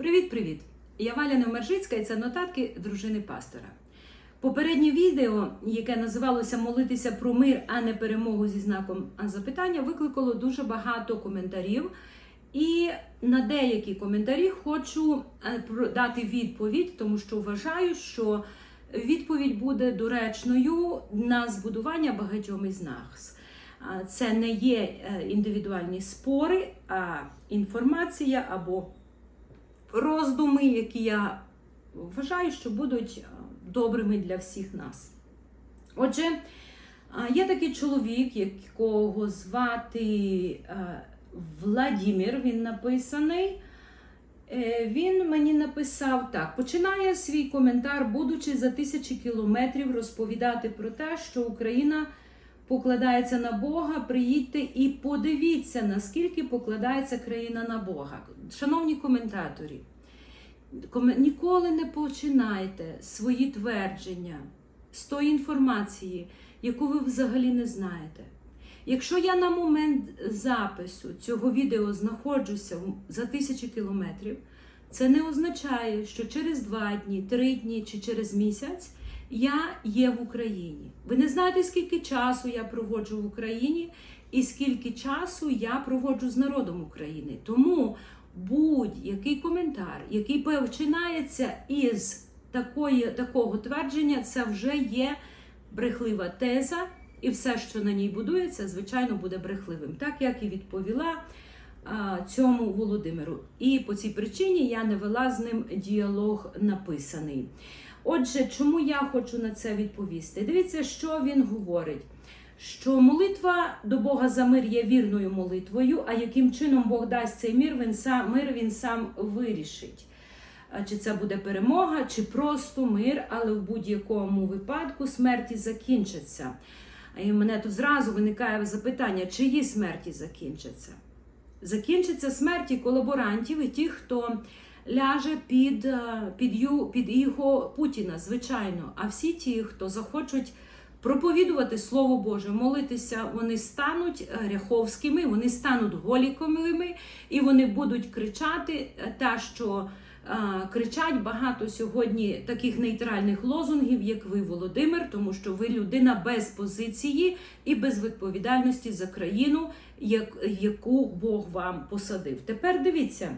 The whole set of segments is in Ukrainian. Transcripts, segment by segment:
Привіт-привіт! Я Валя Невмержицька і це нотатки дружини пастора. Попереднє відео, яке називалося Молитися про мир, а не перемогу зі знаком запитання, викликало дуже багато коментарів. І на деякі коментарі хочу е, дати відповідь, тому що вважаю, що відповідь буде доречною на збудування багатьом із нас. Це не є е, індивідуальні спори, а інформація або роздуми, які я вважаю, що будуть е, добрими для всіх нас. Отже, є такий чоловік, якого звати е, Владімір, він написаний. Е, Він мені написав так: починає свій коментар, будучи за тисячі кілометрів, розповідати про те, що Україна покладається на Бога. Приїдьте і подивіться, наскільки покладається країна на Бога. Шановні коментаторі, ніколи не починайте свої твердження з тої інформації, яку ви взагалі не знаєте. Якщо я на момент запису цього відео знаходжуся за тисячі кілометрів, це не означає, що через два дні, три дні чи через місяць я є в Україні. Ви не знаєте, скільки часу я проводжу в Україні і скільки часу я проводжу з народом України. Тому будь-який коментар, який починається із такої, такого твердження, це вже є брехлива теза, і все, що на ній будується, звичайно, буде брехливим, так як і відповіла цьому Володимиру. І по цій причині я не вела з ним діалог написаний. Отже, чому я хочу на це відповісти? Дивіться, що він говорить. Що молитва до Бога за мир є вірною молитвою, а яким чином Бог дасть цей мир, він сам, мир він сам вирішить. Чи це буде перемога, чи просто мир, але в будь-якому випадку смерті закінчаться. І мене тут зразу виникає запитання, чиї смерті закінчаться? Закінчаться смерті колаборантів і тих, хто ляже під, е, під, під його Путіна, звичайно. А всі ті, хто захочуть проповідувати Слово Боже, молитися, вони стануть е, ряховськими, вони стануть голіковими, і вони будуть кричати те, що е, кричать багато сьогодні таких нейтральних лозунгів, як ви, Володимир, тому що ви людина без позиції і без відповідальності за країну, яку Бог вам посадив. Тепер дивіться.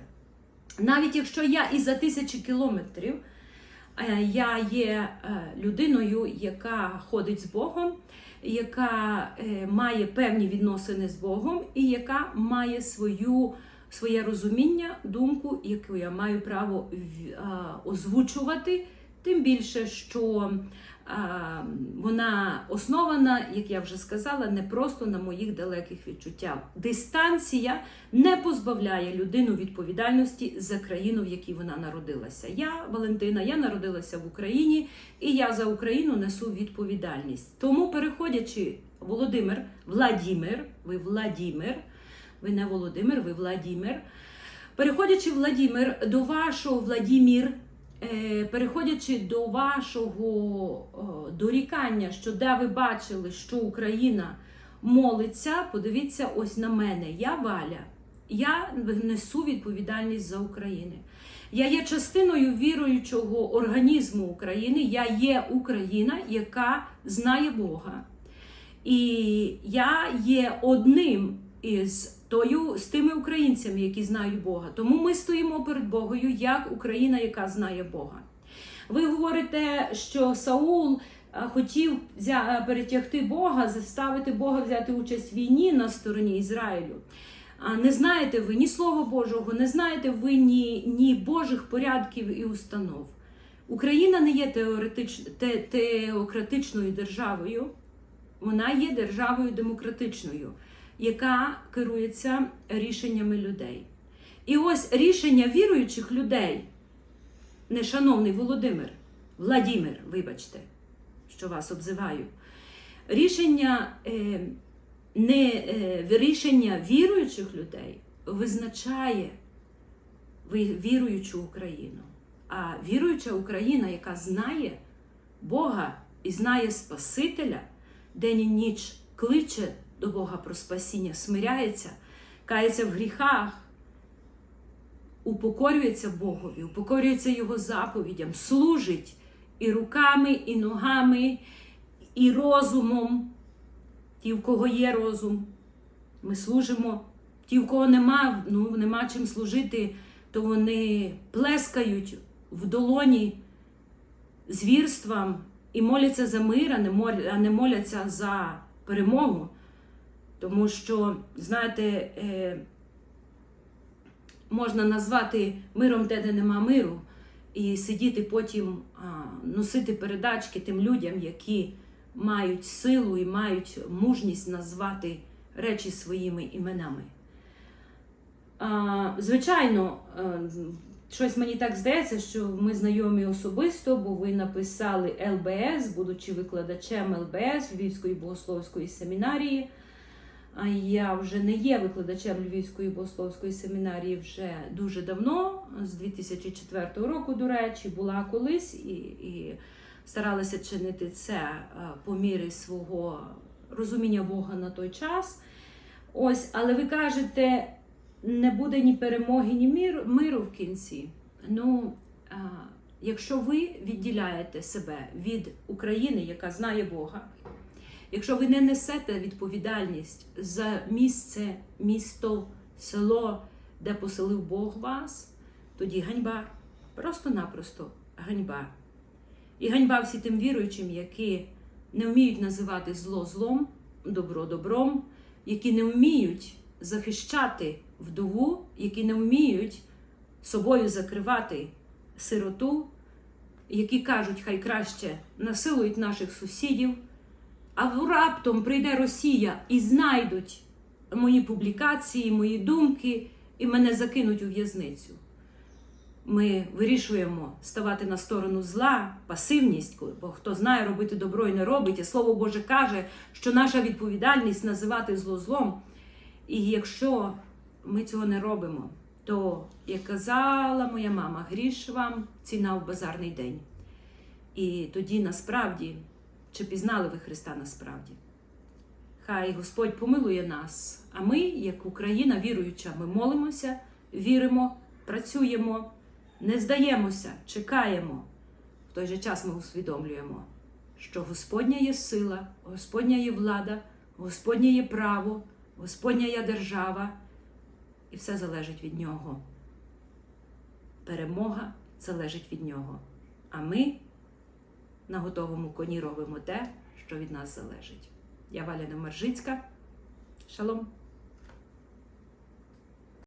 Навіть якщо я і за тисячі кілометрів е, я є е, людиною, яка ходить з Богом, яка е, має певні відносини з Богом, і яка має свою, своє розуміння, думку, яку я маю право озвучувати, тим більше, що вона основана, як я вже сказала, не просто на моїх далеких відчуттях. Дистанція не позбавляє людину відповідальності за країну, в якій вона народилася. Я, Валентина, я народилася в Україні, і я за Україну несу відповідальність. Тому, переходячи, Володимир, Владімир, ви Владімир, ви не Володимир, ви Владімир. Переходячи, Владімир, до вашого Владімір, переходячи до вашого дорікання, що де ви бачили, що Україна молиться, подивіться ось на мене. Я Валя. Я несу відповідальність за Україну. Я є частиною віруючого організму України. Я є Україна, яка знає Бога. І я є одним із тою, з тими українцями, які знають Бога. Тому ми стоїмо перед Богою як Україна, яка знає Бога. Ви говорите, що Саул хотів перетягти Бога, заставити Бога взяти участь в війні на стороні Ізраїлю. Не знаєте ви ні Слова Божого, не знаєте ви ні, ні Божих порядків і установ. Україна не є теоретич, те, теократичною державою, вона є державою демократичною, яка керується рішеннями людей. І ось рішення віруючих людей, не шановний Володимир, Владимир, вибачте, що вас обзиваю, рішення, е, не, е, рішення віруючих людей визначає віруючу Україну. А віруюча Україна, яка знає Бога і знає Спасителя, день і ніч кличе до Бога про спасіння, смиряється, кається в гріхах, упокорюється Богові, упокорюється Його заповідям, служить і руками, і ногами, і розумом. Ті, в кого є розум, ми служимо. Ті, в кого нема, ну, нема чим служити, то вони плескають в долоні звірствам і моляться за мир, а не моляться за перемогу. Тому що, знаєте, е, можна назвати миром те, де нема миру, і сидіти потім носити передачки тим людям, які мають силу і мають мужність назвати речі своїми іменами. Звичайно, е, щось мені так здається, що ми знайомі особисто, бо ви написали ЛБС, будучи викладачем ЛБС Львівської богословської семінарії. А я вже не є викладачем Львівської богословської семінарії вже дуже давно, з 2004 року, до речі, була колись і, і старалася чинити це е, по мірі свого розуміння Бога на той час. Ось, але ви кажете, не буде ні перемоги, ні мир, миру в кінці. Ну, якщо ви відділяєте себе від України, яка знає Бога, якщо ви не несете відповідальність за місце, місто, село, де поселив Бог вас, тоді ганьба, просто-напросто ганьба. І ганьба всі тим віруючим, які не вміють називати зло злом, добро добром, які не вміють захищати вдову, які не вміють собою закривати сироту, які кажуть, хай краще насилують наших сусідів, а раптом прийде Росія і знайдуть мої публікації, мої думки, і мене закинуть у в'язницю. Ми вирішуємо ставати на сторону зла, пасивність, бо хто знає робити добро і не робить, і Слово Боже каже, що наша відповідальність називати зло злом. І якщо ми цього не робимо, то, як казала моя мама, гріш вам ціна в базарний день. І тоді насправді, чи пізнали ви Христа насправді? Хай Господь помилує нас, а ми, як Україна віруюча, ми молимося, віримо, працюємо, не здаємося, чекаємо. В той же час ми усвідомлюємо, що Господня є сила, Господня є влада, Господнє є право, Господня є держава, і все залежить від нього. Перемога залежить від нього. А ми на готовому коні робимо те, що від нас залежить. Я Валя Немержицька. Шалом!